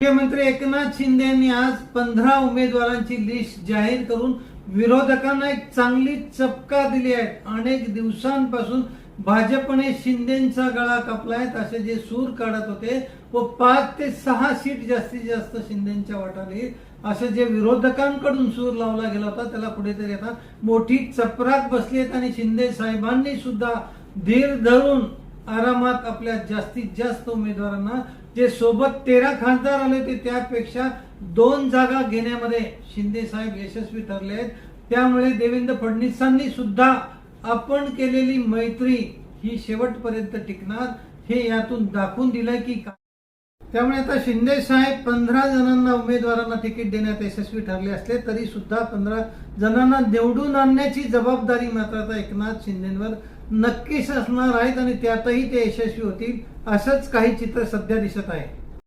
मुख्यमंत्री एकनाथ शिंदे यांनी आज पंधरा उमेदवारांची लिस्ट जाहीर करून विरोधकांना एक चांगली चपका दिली आहे. अनेक दिवसांपासून भाजपने शिंदेचा गळा कापलाय असे जे सूर काढत होते व पाच ते सहा सीट जास्तीत जास्त शिंदेच्या वाटाने असं जे विरोधकांकडून सूर लावला गेला होता त्याला कुठेतरी आता मोठी चपराक बसली आहेत आणि शिंदे साहेबांनी सुद्धा धीर धरून आरामात आपल्या जास्तीत जास्त उमेदवारांना जे सोबत तेरा खासदार आले होते त्यापेक्षा दोन जागा घेण्यामध्ये शिंदे साहेब यशस्वी ठरले आहेत. त्यामुळे देवेंद्र फडणवीसांनी सुद्धा आपण केलेली मैत्री ही शेवटपर्यंत टिकणार हे यातून दाखवून दिलंय की त्यामुळे आता शिंदे साहेब पंधरा जणांना उमेदवारांना तिकीट देण्यात यशस्वी ठरले असले तरी सुद्धा पंधरा जणांना निवडून आणण्याची जबाबदारी मात्र आता एकनाथ शिंदेवर नक्कीच असणार आहेत आणि त्यातही ते यशस्वी होतील असंच काही चित्र सध्या दिसत आहे.